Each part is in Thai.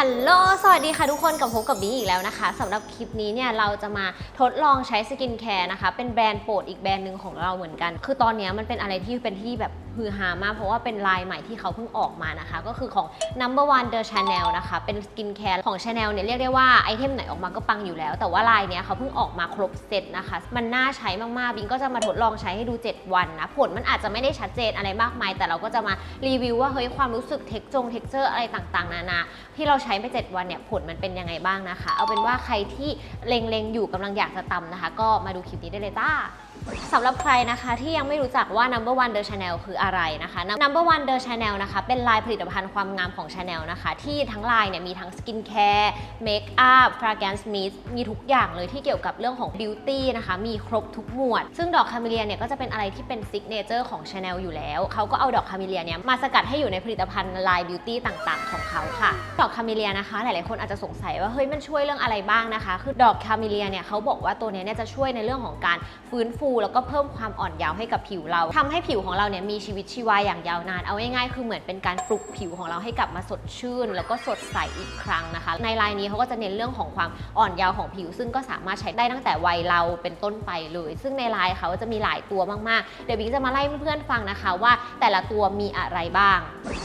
ฮัลโหล สวัสดีค่ะทุกคนกับพบกับบีอีกแล้วนะคะสำหรับคลิปนี้เนี่ยเราจะมาทดลองใช้สกินแคร์นะคะ เป็นแบรนด์โปรดอีกแบรนด์หนึ่งของเราเหมือนกัน คือตอนนี้มันเป็นอะไรที่เป็นที่แบบ ฮือฮามากเพราะว่าเป็นลายใหม่ที่เขาเพิ่งออกมานะคะ ก็คือของ number one the channel นะคะ เป็นสกินแคร์ของ channel เนี่ยเรียกได้ว่าไอเทมไหนออกมาก็ปังอยู่แล้ว แต่ว่าลายเนี้ยเขาเพิ่งออกมาครบเซตนะคะ มันน่าใช้มากๆบิงก็จะมาทดลองใช้ให้ดู 7 วันนะ ผลมันอาจจะไม่ได้ชัดเจนอะไรมากมาย แต่เราก็จะมารีวิวว่าเฮ้ยความรู้สึกเท็กจงเท็กเจอร์อะไรต่างๆ นานาที่เราใช้ไป 7 วันเนี่ยผลมันเป็นยังไงบ้างนะคะ เอาเป็นว่าใครที่เล็งๆอยู่กำลังอยากจะตำนะคะ ก็มาดูคลิปนี้ได้เลยจ้า สำหรับใครนะคะที่ยังไม่รู้จักว่า number one the channel คืออะไรนะคะ number one the channel นะคะเป็นลายผลิตภัณฑ์ความงามของ channel นะคะ ที่ทั้งลายเนี่ยมีทั้งสกินแคร์เมคอัพฟร a แกนซ์มิสมีทุกอย่างเลยที่เกี่ยวกับเรื่องของบิวตี้นะคะ มีครบทุกหมวด ซึ่งดอกคาเมเลียเนี่ยก็จะเป็นอะไรที่เป็นซิกเนเจอร์ของ channel อยู่แล้ว เขาก็เอาดอกคาเมเลียเนี่ยมาสกัดให้อยู่ในผลิตภัณฑ์ลายบิวตี้ต่างๆ ของเขาค่ะ ดอกคาเมเลียนะคะ หลายๆคนอาจจะสงสัยว่าเฮ้ยมันช่วยเรื่องอะไรบ้างนะคะ คือดอกคาเมเลียเนี่ยเขาบอกว่าตัวเนี้ยเนี่ยจะช่วยในเรื่องของการฟื้นฟูแล้วก็เพิ่มความอ่อนเยาว์ให้กับผิวเราทำให้ผิวของเราเนี่ยมีชีวิตชีวาอย่างยาวนาน เอาง่ายๆคือเหมือนเป็นการปลุกผิวของเราให้กลับมาสดชื่น แล้วก็สดใสอีกครั้งนะคะ ในลายนี้เขาก็จะเน้นเรื่องของความอ่อนเยาว์ของผิว ซึ่งก็สามารถใช้ได้ตั้งแต่วัยเราเป็นต้นไปเลย ซึ่งในลายเขาจะมีหลายตัวมากๆ เดี๋ยวบิงจะมาไล่เพื่อนๆฟังนะคะว่าแต่ละตัวมีอะไรบ้าง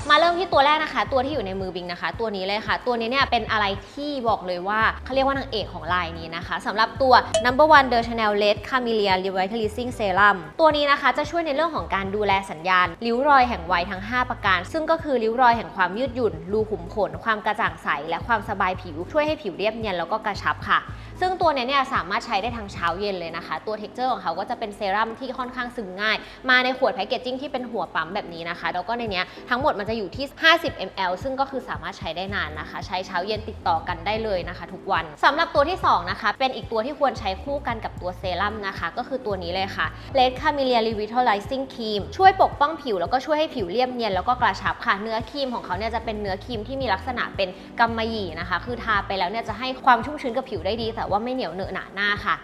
มาเริ่มที่ตัวแรกนะคะ ตัวที่อยู่ในมือบิงนะคะ ตัวนี้เลยค่ะ ตัวนี้เนี่ยเป็นอะไรที่บอกเลยว่าเขาเรียกว่านางเอกของลายนี้นะคะสำหรับตัว number one the Chanel Red Camellia Releasing Serum ตัวนี้นะคะจะช่วยในเรื่องของการดูแลสัญญาณ ริ้วรอยแห่งวัยทั้ง 5 ประการ ซึ่งก็คือริ้วรอยแห่งความยืดหยุ่น รูขุมขน ความกระจ่างใส และความสบายผิว ช่วยให้ผิวเรียบเนียนแล้วก็กระชับค่ะ ซึ่งตัวเนี้ยเนี่ยสามารถใช้ได้ทั้งเช้าเย็นเลยนะคะ ตัวเท็กเจอร์ของเขาก็จะเป็นเซรั่มที่ค่อนข้างซึมง่าย มาในขวดแพคเกจจิ้งที่เป็นหัวปั๊มแบบนี้นะคะ แล้วก็ในเนี้ยทั้งหมดมันจะอยู่ที่ 50 ml ซึ่งก็คือสามารถใช้ได้นานนะคะ ใช้เช้าเย็นติดต่อกันได้เลยนะคะ ทุกวันสำหรับตัวที่สองนะคะ เป็นอีกตัวที่ควรใช้คู่กันกับตัวเซรั่มนะคะ ก็คือตัวนี้เลยค่ะ Red Camellia Revitalizing Cream ช่วยปกป้องผิวแล้วก็ช่วยให้ผิวเรียบเนียนแล้วก็กระชับค่ะ เนื้อครีมของเขาเนี่ยจะเป็นเนื้อครีมที่มีลักษณะเป็นกำมะหยี่นะคะ คือทาไปแล้วเนี่ยจะให้ความชุ่มชื้นกับผิวได้ดีแต่ว่าไม่เหนียวเหนอะหนาหน้าค่ะ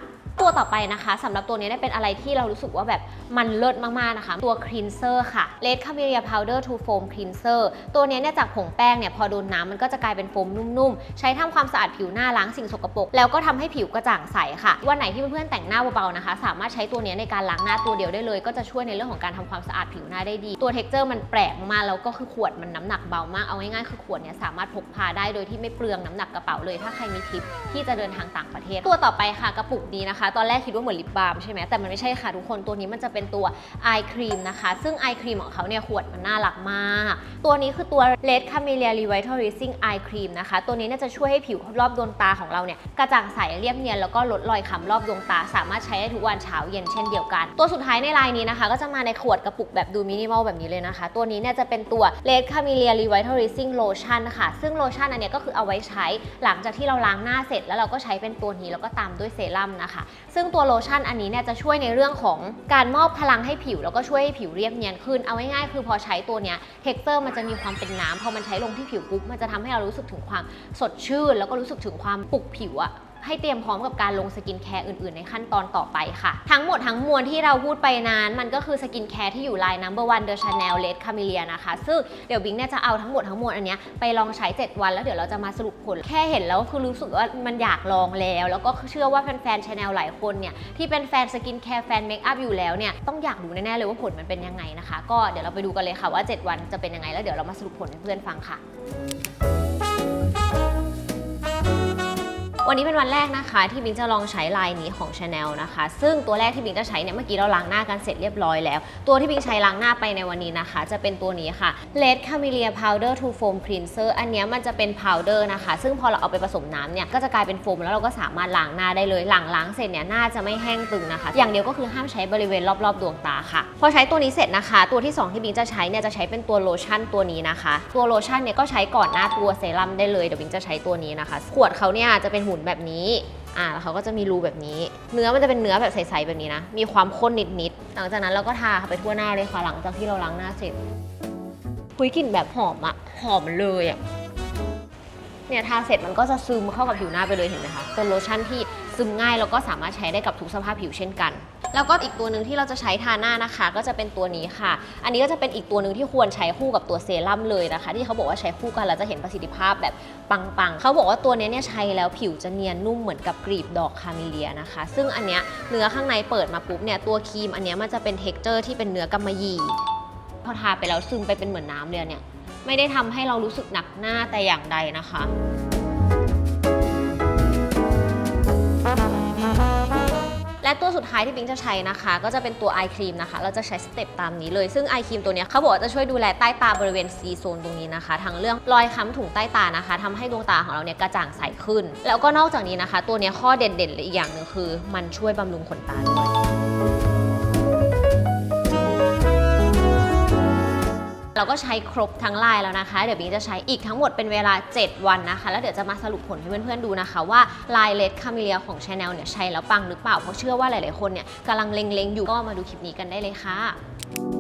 ตัวต่อไปนะคะสำหรับตัวนี้ได้เป็นอะไรที่เรารู้สึกว่าแบบมันเลิศมากๆนะคะ ตัวคลีนเซอร์ค่ะ Red Camellia Powder to Foam Cleanser ตัวนี้เนี่ยจากผงแป้งเนี่ยพอโดนน้ำมันก็จะกลายเป็นโฟมนุ่มๆ ใช้ทำความสะอาดผิวหน้าล้างสิ่งสกปรกแล้วก็ทำให้ผิวกระจ่างใสค่ะ วันไหนที่เพื่อนๆแต่งหน้าเบาๆนะคะ สามารถใช้ตัวนี้ในการล้างหน้าตัวเดียวได้เลย ก็จะช่วยในเรื่องของการทำความสะอาดผิวหน้าได้ดี ตัวเท็กเจอร์มันแปลกมากแล้วก็คือขวดมันน้ำหนักเบามากเอาง่ายๆคือขวดเนี่ยสามารถพกพาได้โดยที่ไม่เปลืองน้ำหนักกระเป๋าเลย ถ้าใครมีทริปที่จะเดินทางต่างประเทศ ตัวต่อไปค่ะกระปุกนี้นะคะตอนแรกคิดว่าเหมือนลิปบาล์มใช่ไหมแต่มันไม่ใช่ค่ะทุกคนตัวนี้มันจะเป็นตัวไอครีมนะคะ ซึ่งไอครีมของเขาเนี่ยขวดมันน่ารักมาก ตัวนี้คือตัว Red Camellia Revitalizing Eye Cream นะคะ ตัวนี้เนี่ยจะช่วยให้ผิวรอบดวงตาของเราเนี่ยกระจ่างใสเรียบเนียนแล้วก็ลดรอยค้ำรอบดวงตา สามารถใช้ได้ทุกวันเช้าเย็นเช่นเดียวกัน ตัวสุดท้ายในลายนี้นะคะ ก็จะมาในขวดกระปุกแบบดูมินิมอลแบบนี้เลยนะคะ ตัวนี้เนี่ยจะเป็นตัว Red Camellia Revitalizing Lotion ค่ะซึ่งโลชั่นอันนี้ก็คือเอาไว้ใช้หลังจากที่เราล้างหน้าเสร็จแล้วเราก็ใช้เป็นตัวนี้แล้วก็ตามด้วยเซรั่มนะคะซึ่งตัวโลชั่นอันนี้เนี่ยจะช่วยในเรื่องของการมอบพลังให้ผิว แล้วก็ช่วยให้ผิวเรียบเนียนขึ้น เอาง่ายๆคือพอใช้ตัวเนี้ยเท็กเจอร์มันจะมีความเป็นน้ำพอมันใช้ลงที่ผิวปุ๊บมันจะทำให้เรารู้สึกถึงความสดชื่น แล้วก็รู้สึกถึงความปลุกผิวอะ ให้เตรียมพร้อมกับการลงสกินแคร์อื่น ๆ ในขั้นตอนต่อไปค่ะ ทั้งหมดทั้งมวลที่เราพูดไปนั้นมันก็คือสกินแคร์ที่อยู่ไลน์ number one the Chanel Red Camellia นะคะ ซึ่งเดี๋ยวบิงเนี่ยจะเอาทั้งหมดทั้งมวลอันเนี้ยไปลองใช้ 7 วันแล้วเดี๋ยวเราจะมาสรุปผล แค่เห็นแล้วคือรู้สึกว่ามันอยากลองแล้ว แล้วก็เชื่อว่าแฟนๆ Chanel หลายคนเนี่ยที่เป็นแฟนสกินแคร์แฟนเมคอัพอยู่แล้วเนี่ยต้องอยากรู้แน่ๆเลยว่าผลมันเป็นยังไงนะคะ ก็เดี๋ยวเราไปดูกันเลยค่ะว่า 7 วันจะเป็นยังไงแล้วเดี๋ยวเรามาสรุปผลให้เพื่อนฟังค่ะ วันนี้เป็นวันแรกนะคะที่บิงจะลองใช้ลายนี้ของ Chanel นะคะ ซึ่งตัวแรกที่บิงจะใช้เนี่ยเมื่อกี้เราล้างหน้ากันเสร็จเรียบร้อยแล้ว ตัวที่บิงใช้ล้างหน้าไปในวันนี้นะคะ จะเป็นตัวนี้ค่ะ Red Camellia Powder to Foam Cleanser อันนี้มันจะเป็น powder นะคะ ซึ่งพอเราเอาไปผสมน้ำเนี่ยก็จะกลายเป็นโฟมแล้วเราก็สามารถล้างหน้าได้เลยหลังล้างเสร็จเนี่ยหน้าจะไม่แห้งตึงนะคะ อย่างเดียวก็คือห้ามใช้บริเวณรอบๆดวงตาค่ะพอใช้ตัวนี้เสร็จนะคะ ตัวที่สองที่บิงจะใช้เนี่ยจะใช้เป็นตัวโลชั่นตัวนี้นะคะ ตัวโลชั่นเนี่ยก็ใช้ก่อนหน้าตัวเซรั่มได้เลยเดี๋ยวบิงจะใช้ตัวนี้นะคะขวดเขาเนี่ยจะเป็นหุ่นแบบนี้อ่าแล้วเขาก็จะมีรูแบบนี้ เนื้อมันจะเป็นเนื้อแบบใสๆแบบนี้นะ มีความข้นนิดๆ หลังจากนั้นเราก็ทาไปทั่วหน้าเลยค่ะ หลังจากที่เราล้างหน้าเสร็จคุยกลิ่นแบบหอมอะหอมเลยอะเนี่ยทาเสร็จมันก็จะซึมเข้ากับผิวหน้าไปเลยเห็นไหมคะ เป็นโลชั่นที่ซึมง่ายแล้วก็สามารถใช้ได้กับทุกสภาพผิวเช่นกัน แล้วก็อีกตัวหนึ่งที่เราจะใช้ทาหน้านะคะ ก็จะเป็นตัวนี้ค่ะ อันนี้ก็จะเป็นอีกตัวหนึ่งที่ควรใช้คู่กับตัวเซรั่มเลยนะคะ ที่เขาบอกว่าใช้คู่กันแล้วจะเห็นประสิทธิภาพแบบปังๆเขาบอกว่าตัวนี้เนี่ยใช้แล้วผิวจะเนียนนุ่มเหมือนกับกรีบดอกคาเมเลียนะคะ ซึ่งอันเนี้ยเนื้อข้างในเปิดมาปุ๊บเนี่ยตัวครีมอันเนี้ยมันจะเป็นเท็กเจอร์ที่เป็นเนื้อกำมะหยี่พอทาไปแล้วซึมไปเป็นเหมือนน้ำเลยเนี่ยไม่ได้ทำให้เรารู้สึกหนักหน้าแต่อย่างใดนะคะ สุดท้ายที่ปิงจะใช้นะคะ ก็จะเป็นตัวไอครีมนะคะ เราจะใช้สเต็ปตามนี้เลยซึ่งไอครีมตัวนี้เขาบอกว่าจะช่วยดูแลใต้ตาบริเวณ C โซนตรงนี้นะคะ ทั้งเรื่องรอยค้ำถุงใต้ตานะคะทำให้ดวงตาของเราเนี่ยกระจ่างใสขึ้น แล้วก็นอกจากนี้นะคะ ตัวนี้ข้อเด่นๆอีกอย่างหนึ่งคือ มันช่วยบำรุงขนตาด้วย เราก็ใช้ครบทั้งลายแล้วนะคะ เดี๋ยวบิงจะใช้อีกทั้งหมดเป็นเวลา 7 วันนะคะ แล้วเดี๋ยวจะมาสรุปผลให้เพื่อนๆดูนะคะว่าลายเลดคาเมเลียของชาแนลเนี่ยใช้แล้วปังหรือเปล่า เพราะเชื่อว่าหลายๆคนเนี่ยกำลังเล็งๆอยู่ก็มาดูคลิปนี้กันได้เลยค่ะ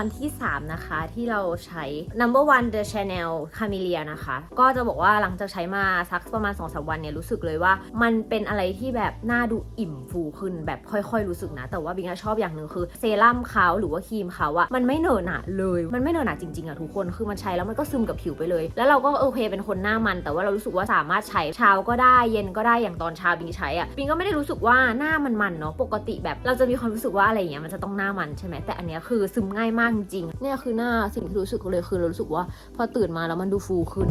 วันที่ 3 นะคะ ที่เราใช้ number one the Chanel Camellia นะคะ ก็จะบอกว่าหลังจากใช้มาสักประมาณ2-3วันเนี่ยรู้สึกเลยว่า มันเป็นอะไรที่แบบหน่าดูอิ่มฟูขึ้นแบบค่อยๆ รู้สึกนะ แต่ว่าบิงชอบอย่างหนึ่งคือเซรั่มเขาหรือว่าครีมเขาอะมันไม่เหนอะหนะเลยมันไม่เหนอะหนะจริงๆอะทุกคนคือมันใช้แล้วมันก็ซึมกับผิวไปเลย แล้วเราก็โอเคเป็นคนหน้ามัน แต่ว่าเรารู้สึกว่าสามารถใช้เช้าก็ได้เย็นก็ได้อย่างตอนเช้าบิงใช้อะบิงก็ไม่ได้รู้สึกว่าหน้ามันมันเนาะปกติแบบเราจะมีความรู้สึกว่าอะไรอย่างเงี้ยมันจะต้องหน้ามันใช่ไหมแต่อันเนี้ยคือซึมง่ายมากจริงเนี่ยคือหน้าสิ่งที่รู้สึกเลยคือเรารู้สึกว่า พอตื่นมาแล้วมันดูฟูขึ้น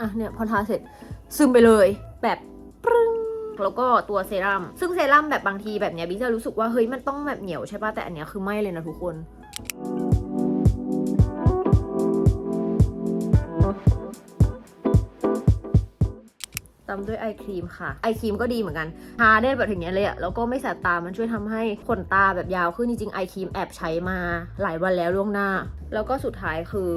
อะเนี่ยพอทาเสร็จซึมไปเลยแบบปรึ้งแล้วก็ตัวเซรั่มซึ่งเซรั่มแบบบางทีแบบเนี้ยบิงจะรู้สึกว่าเฮ้ยมันต้องแบบเหนียวใช่ป่ะแต่อันเนี้ยคือไม่เลยนะทุกคน มด้วยไอครีมค่ะ ไอครีมก็ดีเหมือนกัน ทาได้แบบอย่างเงี้ยเลยอะแล้วก็ไม่แสบตา มันช่วยทำให้ขนตาแบบยาวขึ้นจริงๆไอครีมแอบใช้มาหลายวันแล้วล่วงหน้า แล้วก็สุดท้ายคือ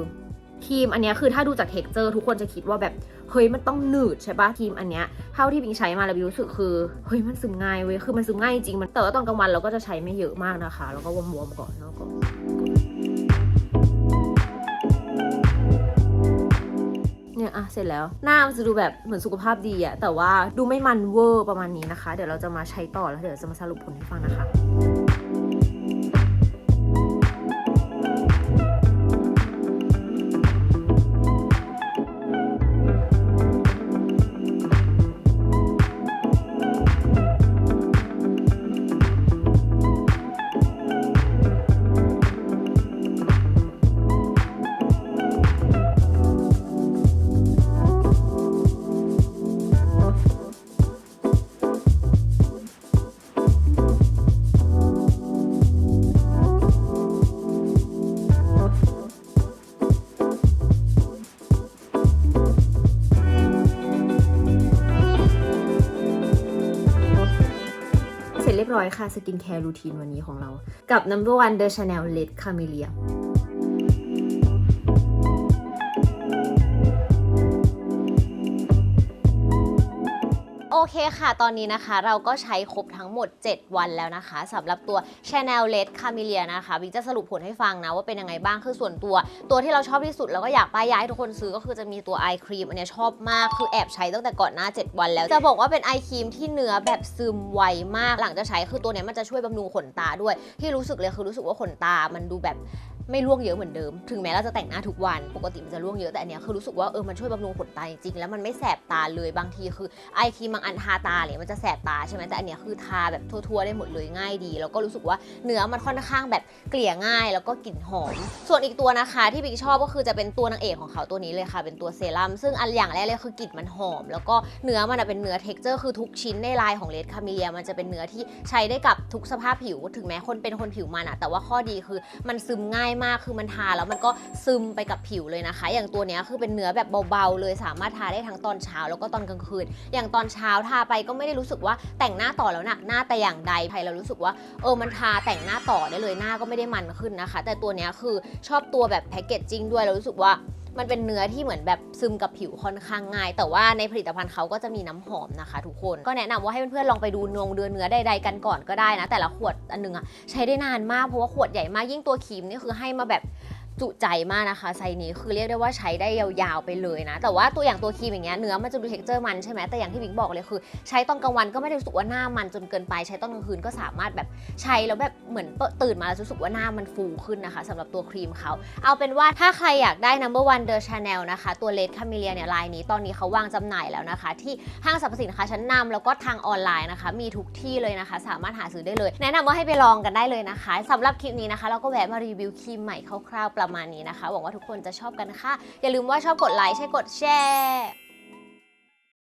ครีมอันเนี้ยคือถ้าดูจากเท็กเจอร์ทุกคนจะคิดว่าแบบเฮ้ยมันต้องหนืดใช่ปะครีมอันเนี้ยเท่าที่บิงใช้มาแล้วบิงรู้สึกคือเฮ้ยมันซึมง่ายเว้ยคือมันซึมง่ายจริงมันแต่ว่าตอนกลางวันเราก็จะใช้ไม่เยอะมากนะคะ แล้วก็วอมๆก่อน แล้วก็เนี่ยอะเสร็จแล้ว หน้ามันจะดูแบบเหมือนสุขภาพดีอะแต่ว่าดูไม่มันเวอร์ประมาณนี้นะคะ เดี๋ยวเราจะมาใช้ต่อแล้วเดี๋ยวจะมาสรุปผลให้ฟังนะคะ ร้อยค่ะสกินแคร์รูทีนวันนี้ของเรา กับ number one the Chanel Red Camellia โอเคค่ะ ตอนนี้นะคะเราก็ใช้ครบทั้งหมด 7 วันแล้วนะคะสำหรับตัว Chanel Red Camellia นะคะบิ๊กจะสรุปผลให้ฟังนะว่าเป็นยังไงบ้างคือส่วนตัว ตัวที่เราชอบที่สุดแล้วก็อยากป้ายยาให้ทุกคนซื้อก็คือจะมีตัวไอครีมอันนี้ชอบมากคือแอบใช้ตั้งแต่ก่อนหน้า 7 วันแล้ว จะบอกว่าเป็นไอครีมที่เนื้อแบบซึมไวมากหลังจากใช้คือตัวนี้มันจะช่วยบำรุงขนตาด้วย ที่รู้สึกเลยคือรู้สึกว่าขนตามันดูแบบ ไม่ร่วงเยอะเหมือนเดิม ถึงแม้เราจะแต่งหน้าทุกวัน ปกติมันจะร่วงเยอะแต่อันเนี้ยคือรู้สึกว่าเออมันช่วยบำรุงขนตาจริงๆแล้วมันไม่แสบตาเลยบางทีคือไอครีมบางอันทาตาเนี่ยมันจะแสบตาใช่ไหมแต่อันเนี้ยคือทาแบบทั่วๆได้หมดเลยง่ายดี แล้วก็รู้สึกว่าเนื้อมันค่อนข้างแบบเกลี่ยง่าย แล้วก็กลิ่นหอม ส่วนอีกตัวนะคะที่บิ๊กชอบก็คือจะเป็นตัวนางเอกของเขาตัวนี้เลยค่ะ เป็นตัวเซรั่มซึ่งอันอย่างแรกเลยคือกลิ่นมันหอม แล้วก็เนื้อมันเป็นเนื้อเท็กเจอร์คือทุกชิ้นในลายของเลดคาเมเลียมันจะเป็นเนื้อที่ใช้ได้กับทุกสภาพผิว ถึงแม้คนเป็นคนผิวมันอะแต่ว่าข้อดีคือมันซึมง่ายมากคือมันทาแล้วมันก็ซึมไปกับผิวเลยนะคะ อย่างตัวนี้คือเป็นเนื้อแบบเบาๆเลยสามารถทาได้ทั้งตอนเช้าแล้วก็ตอนกลางคืน อย่างตอนเช้าทาไปก็ไม่ได้รู้สึกว่าแต่งหน้าต่อแล้วหนักหน้าแต่อย่างใดใครเรารู้สึกว่าเออมันทาแต่งหน้าต่อได้เลยหน้าก็ไม่ได้มันขึ้นนะคะ แต่ตัวนี้คือชอบตัวแบบแพคเกจจิ้งด้วยเรารู้สึกว่ามันเป็นเนื้อที่เหมือนแบบซึมกับผิวค่อนข้างง่าย แต่ว่าในผลิตภัณฑ์เขาก็จะมีน้ำหอมนะคะ ทุกคนก็แนะนำว่าให้เพื่อนๆลองไปดูนงเดือนเนื้อใดๆกันก่อนก็ได้นะ แต่ละขวดอันหนึงอะใช้ได้นานมากเพราะว่าขวดใหญ่มากยิ่งตัวครีมนี่คือให้มาแบบ จุใจมากนะคะไซนี้คือเรียกได้ว่าใช้ได้ยาวๆไปเลยนะ แต่ว่าตัวอย่างตัวครีมอย่างเงี้ยเนื้อมันจะดูเท็กเจอร์มันใช่ไหมแต่อย่างที่บิ๊กบอกเลยคือ ใช้ตอนกลางวันก็ไม่ได้รู้สึกว่าหน้ามันจนเกินไป ใช้ตอนกลางคืนก็สามารถแบบใช้แล้วแบบเหมือนตื่นมาแล้วรู้สึกว่าหน้ามันฟูขึ้นนะคะสำหรับตัวครีมเขาเอาเป็นว่าถ้าใครอยากได้ number one the channel นะคะตัว Red Camellia เนี่ยลายนี้ตอนนี้เขาวางจำหน่ายแล้วนะคะ ที่ห้างสรรพสินค้าชั้นนำแล้วก็ทางออนไลน์นะคะ มีทุกที่เลยนะคะ สามารถหาซื้อได้เลย แนะนำว่าให้ไปลองกันได้เลยนะคะสำหรับคลิปนี้นะคะ เราก็แวะมารีวิวครีมใหม่คร่าวๆประมาณนี้นะคะ หวังว่าทุกคนจะชอบกันค่ะ อย่าลืมว่าชอบกดไลค์ใช่กดแชร์